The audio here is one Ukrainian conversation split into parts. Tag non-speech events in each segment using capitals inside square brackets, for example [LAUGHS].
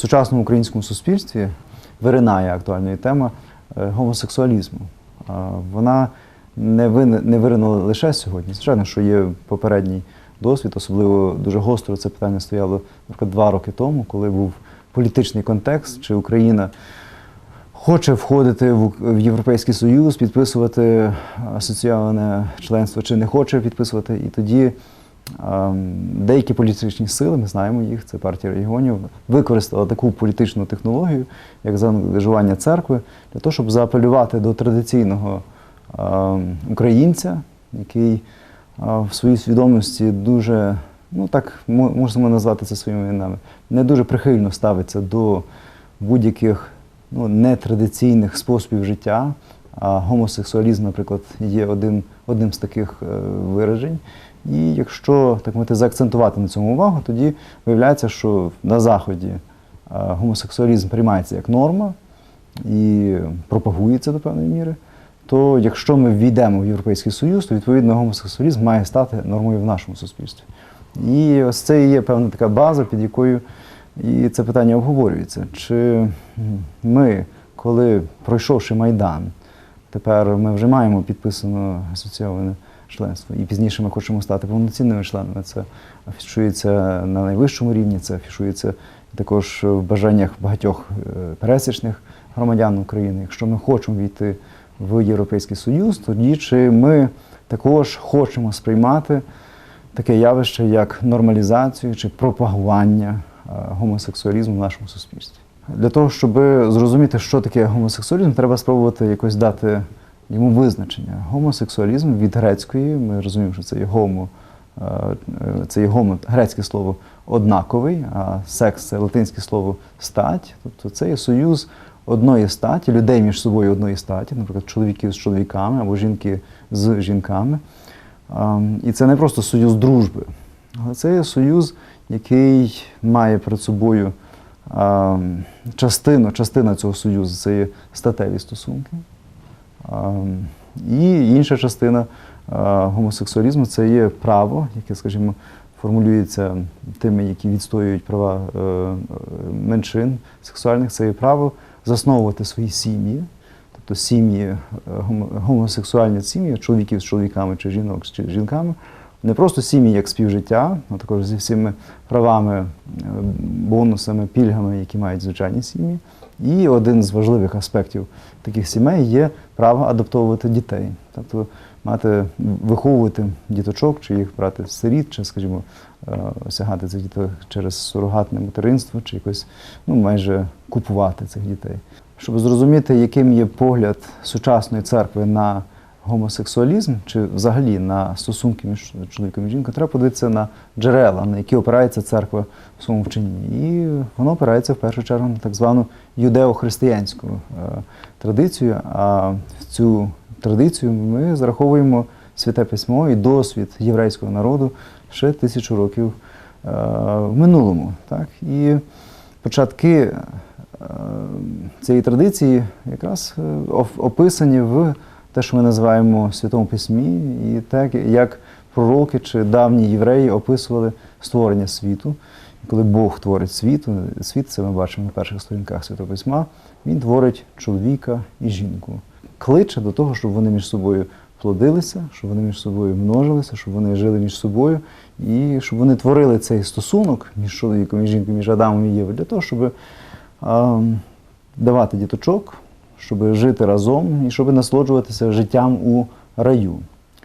сучасному українському суспільстві виринає актуальною тема е, гомосексуалізму. Е, Вона не, не виринула лише сьогодні. Звичайно, що є попередній досвід, особливо дуже гостро це питання стояло наприклад, два роки тому, коли був політичний контекст, чи Україна хоче входити в, Європейський Союз, підписувати асоційоване членство, чи не хоче підписувати. І тоді деякі політичні сили, ми знаємо їх, це партія регіонів, використала таку політичну технологію, як заангажування церкви, для того, щоб заапелювати до традиційного ем, українця, який е, в своїй свідомості дуже, ну так мо- можемо назвати це своїми іменами, не дуже прихильно ставиться до будь-яких ну, нетрадиційних способів життя. А гомосексуалізм, наприклад, є один, одним з таких е, виражень. І якщо так мовити, заакцентувати на цьому увагу, тоді виявляється, що на Заході е, гомосексуалізм приймається як норма і пропагується до певної міри. То якщо ми ввійдемо в Європейський Союз, то відповідно гомосексуалізм має стати нормою в нашому суспільстві. І ось це і є певна така база, під якою і це питання обговорюється. Чи ми, коли пройшовши Майдан, тепер ми вже маємо підписано асоційоване членство, і пізніше ми хочемо стати повноцінними членами. Це афішується на найвищому рівні, це афішується також в бажаннях багатьох е, пересічних громадян України. Якщо ми хочемо війти в Європейський Союз, тоді чи ми також хочемо сприймати таке явище, як нормалізацію чи пропагування е, гомосексуалізму в нашому суспільстві. Для того, щоб зрозуміти, що таке гомосексуалізм, треба спробувати якось дати йому визначення. Гомосексуалізм від грецької, ми розуміємо, що це є гомо, е, це є гомо, грецьке слово однаковий, а секс це латинське слово стать. Тобто це є союз одної статі, людей між собою одної статі, наприклад, чоловіків з чоловіками або жінки з жінками. Ем, І це не просто союз дружби, але це є союз, який має перед собою ем, частину, частина цього союзу це є статеві стосунки. Ем, І інша частина е, гомосексуалізму це є право, яке, скажімо, формулюється тими, які відстоюють права е, е, меншин сексуальних, це є право засновувати свої сім'ї. Тобто сім'ї, гомосексуальні сім'ї, чоловіків з чоловіками чи жінок з жінками, не просто сім'ї як співжиття, а також зі всіми правами, бонусами, пільгами, які мають звичайні сім'ї. І один з важливих аспектів таких сімей є право адаптовувати дітей, тобто мати, виховувати діточок, чи їх брати з сиріт, чи, скажімо, е, осягати цих дітей через сурогатне материнство, чи якось ну, майже купувати цих дітей. Щоб зрозуміти, яким є погляд сучасної церкви на гомосексуалізм, чи взагалі на стосунки між чоловіком і жінкою, треба подивитися на джерела, на які опирається церква в своєму вченні. І воно опирається в першу чергу на так звану юдео-християнську е, традицію. А в цю традицію ми зараховуємо святе письмо і досвід єврейського народу ще тисячу років е, в минулому. Так? І початки е, цієї традиції якраз описані в те, що ми називаємо Святому Письмі, і так, як пророки чи давні євреї описували створення світу. І коли Бог творить світ, світ, це ми бачимо на перших сторінках Святого Письма, він творить чоловіка і жінку. Кличе до того, щоб вони між собою плодилися, щоб вони між собою множилися, щоб вони жили між собою, і щоб вони творили цей стосунок між чоловіком і жінкою, між Адамом і Євою, для того, щоб ем, давати діточок, щоб жити разом і щоб насолоджуватися життям у раю.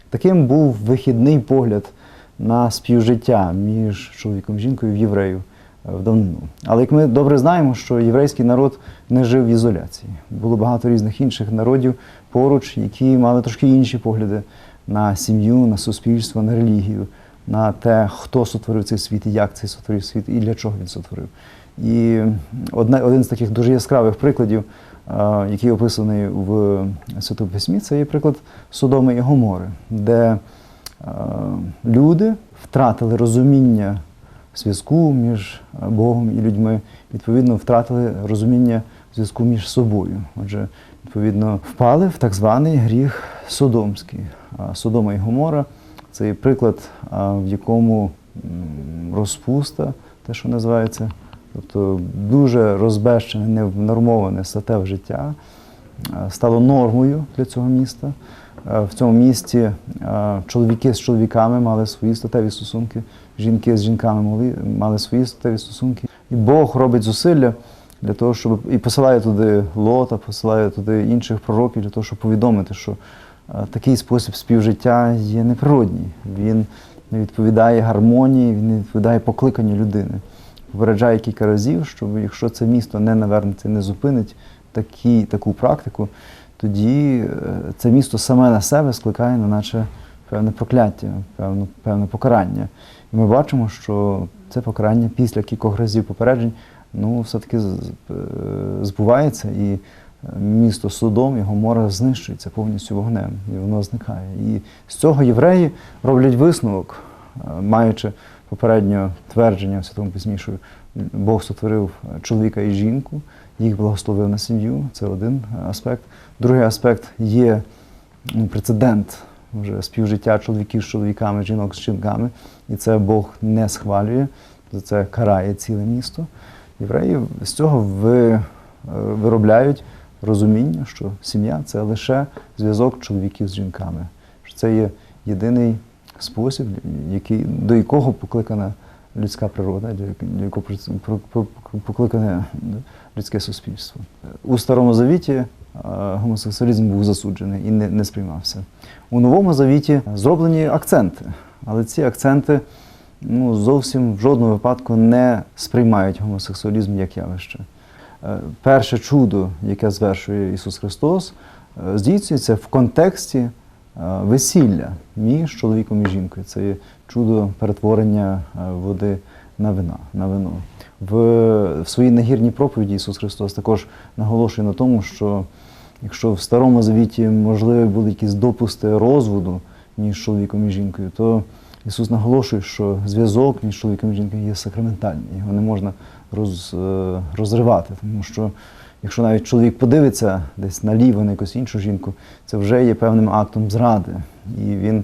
Таким був вихідний погляд на співжиття між чоловіком і жінкою в євреїв е, в давнину. Але як ми добре знаємо, що єврейський народ не жив в ізоляції. Було багато різних інших народів поруч, які мали трошки інші погляди на сім'ю, на суспільство, на релігію, на те, хто сотворив цей світ і як цей сотворив світ, і для чого він сотворив. І один з таких дуже яскравих прикладів, який описаний в Святому Письмі, це є приклад Содоми і Гомори, де люди втратили розуміння зв'язку між Богом і людьми, відповідно, втратили розуміння зв'язку між собою. Отже, відповідно, впали в так званий гріх Содомський. Содома і Гомора це є приклад, в якому розпуста, те, що називається Тобто дуже розбещене, невнормоване статеве життя е, стало нормою для цього міста. Е, В цьому місті е, чоловіки з чоловіками мали свої статеві стосунки, жінки з жінками мали, свої статеві стосунки. І Бог робить зусилля для того, щоб і посилає туди Лота, посилає туди інших пророків для того, щоб повідомити, що такий спосіб співжиття є неприродній. Він не відповідає гармонії, він не відповідає покликанню людини. Попереджає кілька разів, що якщо це місто не навернеться, не зупинить такі, таку практику, тоді е, це місто саме на себе скликає, на наче певне прокляття, певне, певне покарання. І ми бачимо, що це покарання після кількох разів попереджень ну, все-таки е, збувається, і е, місто Содом і Гомора знищується повністю вогнем, і воно зникає. І з цього євреї роблять висновок, маючи попереднє твердження в Святому Письмі, що Бог сотворив чоловіка і жінку, їх благословив на сім'ю. Це один аспект. Другий аспект є ну, прецедент вже співжиття чоловіків з чоловіками, жінок з жінками, і це Бог не схвалює, за це карає ціле місто. Євреї з цього ви, е, виробляють розуміння, що сім'я це лише зв'язок чоловіків з жінками. Що це є єдиний спосіб, який, до якого покликана людська природа, для якого покликане людське суспільство. У Старому Завіті е, гомосексуалізм був засуджений і не, не сприймався. У Новому Завіті зроблені акценти, але ці акценти ну, зовсім в жодному випадку не сприймають гомосексуалізм як явище. Е, Перше чудо, яке звершує Ісус Христос, е, здійснюється в контексті весілля між чоловіком і жінкою. Це є чудо перетворення е, води на вина, на вино. В, в своїй нагірній проповіді Ісус Христос також наголошує на тому, що якщо в Старому Завіті можливі були якісь допусти розводу між чоловіком і жінкою, то Ісус наголошує, що зв'язок між чоловіком і жінкою є сакраментальний, його не можна роз, е, розривати, тому що якщо навіть чоловік подивиться десь наліво на якусь іншу жінку, це вже є певним актом зради. І він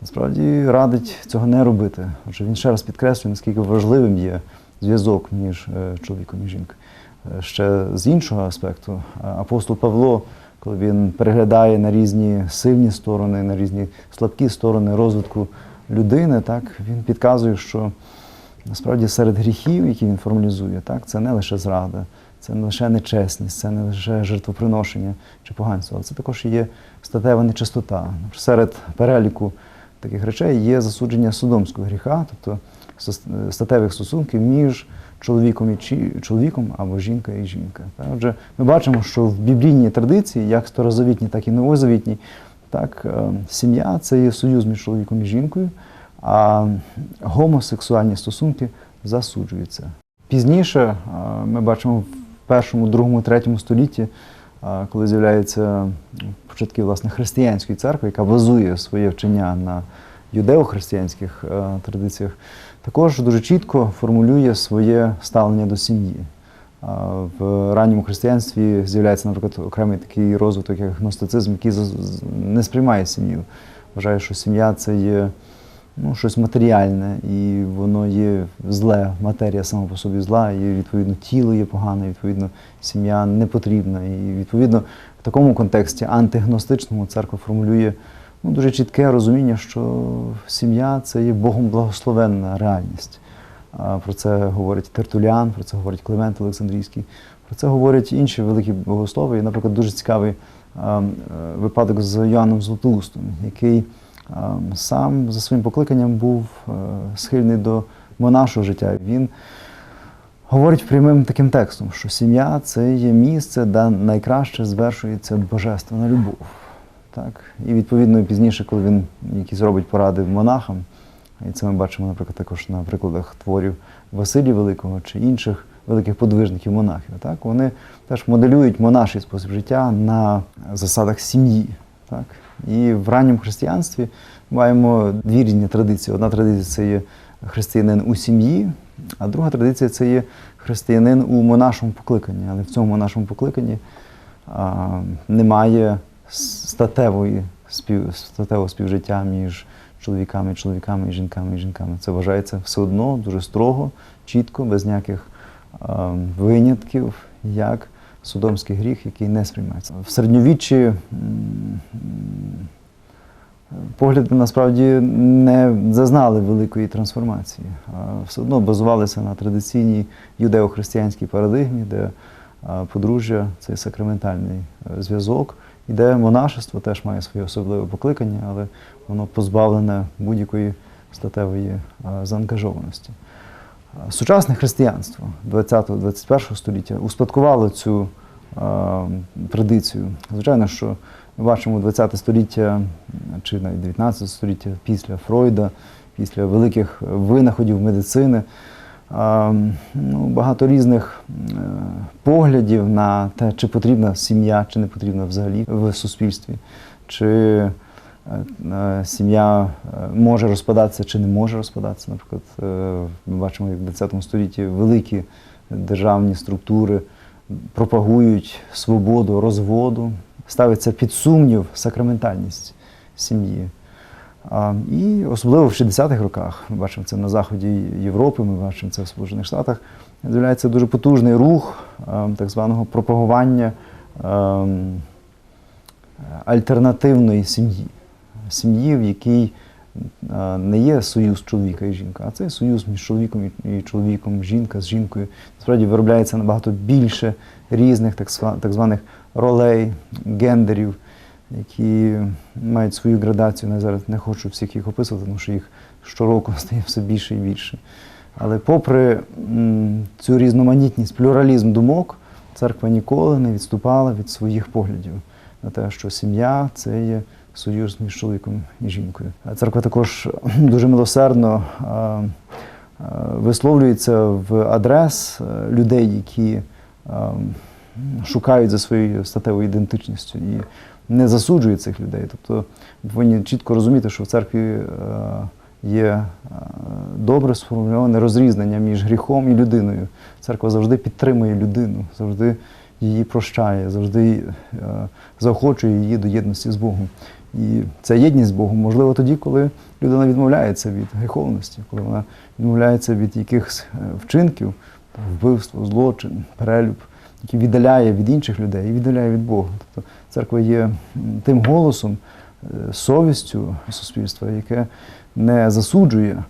насправді радить цього не робити. Отже, він ще раз підкреслює, наскільки важливим є зв'язок між е, чоловіком і жінкою. Е, Ще з іншого аспекту, е, апостол Павло, коли він переглядає на різні сильні сторони, на різні слабкі сторони розвитку людини, так, він підказує, що насправді серед гріхів, які він формалізує, так, це не лише зрада, це не лише нечесність, це не лише жертвоприношення чи поганство, але це також є статева нечистота. Серед переліку таких речей є засудження судомського гріха, тобто статевих стосунків між чоловіком і чоловіком або жінка і жінка. Отже, ми бачимо, що в біблійній традиції, як старозавітній, так і новозавітній, так, е, сім'я це є союз між чоловіком і жінкою, а гомосексуальні стосунки засуджуються. Пізніше е, ми бачимо в першому, другому, третьому столітті, коли з'являються початки власне християнської церкви, яка базує своє вчення на юдео-християнських е, традиціях, також дуже чітко формулює своє ставлення до сім'ї. В ранньому християнстві з'являється, наприклад, окремий такий розвиток, як гностицизм, який не сприймає сім'ю. Вважає, що сім'я це є ну, щось матеріальне, і воно є зле, матерія сама по собі зла, і відповідно тіло є погане, відповідно, сім'я не потрібна. І відповідно в такому контексті антигностичному церква формулює ну, дуже чітке розуміння, що сім'я це є Богом благословенна реальність. Про це говорить Тертуліан, про це говорить Климент Олександрійський, про це говорять інші великі богослови. І, наприклад, дуже цікавий а, м, е, випадок з Йоанном Златоустом, який сам за своїм покликанням був е, схильний до монашого життя. Він говорить прямим таким текстом, що сім'я це є місце, де найкраще звершується божественна любов. Так? І відповідно пізніше, коли він якісь робить поради монахам, і це ми бачимо, наприклад, також на прикладах творів Василія Великого чи інших великих подвижників монахів. Так? Вони теж моделюють монаший спосіб життя на засадах сім'ї. Так? І в ранньому християнстві маємо дві різні традиції. Одна традиція це є християнин у сім'ї, а друга традиція це є християнин у монашому покликанні. Але в цьому монашому покликанні а, немає статевої спів, статевого співжиття між чоловіками, чоловіками і жінками і жінками. Це вважається все одно дуже строго, чітко, без ніяких е, винятків, як содомський гріх, який не сприймається. В середньовіччі погляди насправді не зазнали великої трансформації, а все одно базувалися на традиційній юдео-християнській парадигмі, де подружжя це сакраментальний е, зв'язок, і де монашество теж має своє особливе покликання, але воно позбавлене будь-якої статевої заангажованості. Сучасне християнство 20-21 століття успадкувало цю а, традицію. Звичайно, що ми бачимо 20 століття чи навіть 19 століття після Фройда, після великих винаходів медицини. а, Ну, багато різних е, поглядів на те, чи потрібна сім'я, чи не потрібна взагалі в суспільстві, чи е, е, сім'я е, може розпадатися чи не може розпадатися. Наприклад, е, ми бачимо, як в 20 столітті великі державні структури пропагують свободу розводу, ставиться під сумнів сакраментальність сім'ї. І особливо в 60-х роках, ми бачимо це на заході Європи, ми бачимо це в Сполучених Штатах, з'являється дуже потужний рух так званого пропагування альтернативної сім'ї. Сім'ї, в якій не є союз чоловіка і жінка, а це союз між чоловіком і чоловіком, жінка з жінкою. Насправді виробляється набагато більше різних так званих ролей, гендерів, які мають свою градацію. Я зараз не хочу всіх їх описувати, тому що їх щороку [LAUGHS] стає все більше і більше. Але попри цю різноманітність, плюралізм думок, церква ніколи не відступала від своїх поглядів на те, що сім'я це є союз між чоловіком і жінкою. Церква також [CLEARS THROAT] дуже милосердно висловлюється в адрес е, людей, які шукають за своєю статевою ідентичністю і не засуджує цих людей. Тобто повинні чітко розуміти, що в церкві е, є е, добре сформульоване розрізнення між гріхом і людиною. Церква завжди підтримує людину, завжди її прощає, завжди заохочує її до єдності з Богом. І ця єдність з Богом можливо тоді, коли людина відмовляється від гріховності, коли вона відмовляється від якихось е, вчинків, вбивство, злочин, перелюб, який віддаляє від інших людей і віддаляє від Бога. Тобто церква є тим голосом, е, совістю суспільства, яке не засуджує,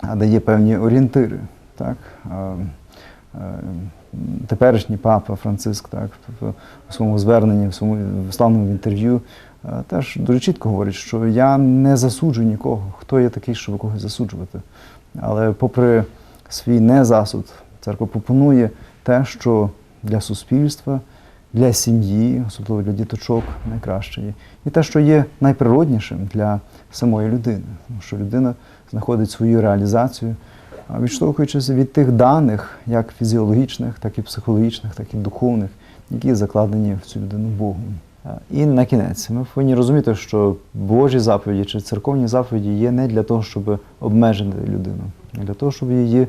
а дає певні орієнтири. Так? Е, Теперішній папа Франциск, так, тобто у своєму зверненні, в своєму славному інтерв'ю теж дуже чітко говорить, що я не засуджую нікого. Хто я такий, щоб когось засуджувати? Але попри свій незасуд, церква пропонує те, що для суспільства, для сім'ї, особливо для діточок, найкраще є. І те, що є найприроднішим для самої людини, тому що людина знаходить свою реалізацію, відштовхуючись від тих даних, як фізіологічних, так і психологічних, так і духовних, які закладені в цю людину Богом. І на кінець ми повинні розуміти, що Божі заповіді чи церковні заповіді є не для того, щоб обмежити людину, а для того, щоб її е,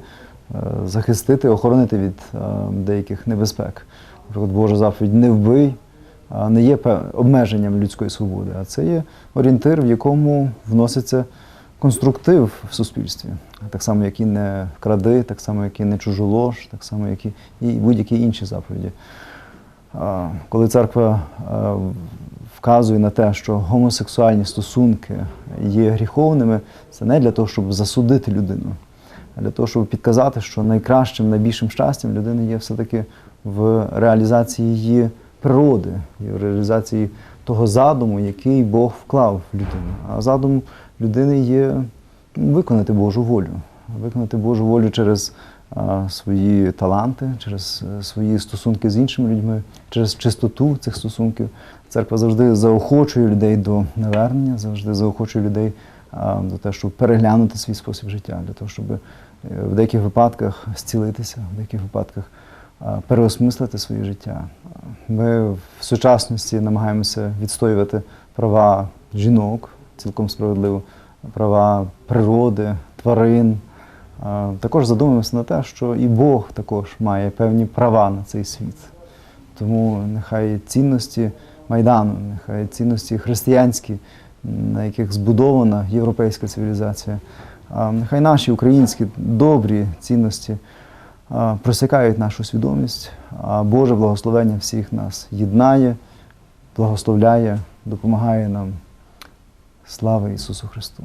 захистити, охоронити від е, деяких небезпек. Наприклад, Божа заповідь не вбий, не є обмеженням людської свободи, а це є орієнтир, в якому вноситься конструктив в суспільстві. Так само, як і не вкради, так само, як і не чужолож, так само, як і будь-які інші заповіді. Коли церква вказує на те, що гомосексуальні стосунки є гріховними, це не для того, щоб засудити людину, а для того, щоб підказати, що найкращим, найбільшим щастям людини є все-таки в реалізації її природи, в реалізації того задуму, який Бог вклав в людину. А задум людини є виконати Божу волю, виконати Божу волю через свої таланти, через е, свої стосунки з іншими людьми, через чистоту цих стосунків. Церква завжди заохочує людей до навернення, завжди заохочує людей до того, щоб переглянути свій спосіб життя, для того, щоб е, в деяких випадках зцілитися, в деяких випадках переосмислити своє життя. Ми в сучасності намагаємося відстоювати права жінок, цілком справедливо, права природи, тварин. Також задумуємося на те, що і Бог також має певні права на цей світ. Тому нехай цінності Майдану, нехай цінності християнські, на яких збудована європейська цивілізація, нехай наші українські добрі цінності просякають нашу свідомість, а Боже благословення всіх нас єднає, благословляє, допомагає нам. Слава Ісусу Христу!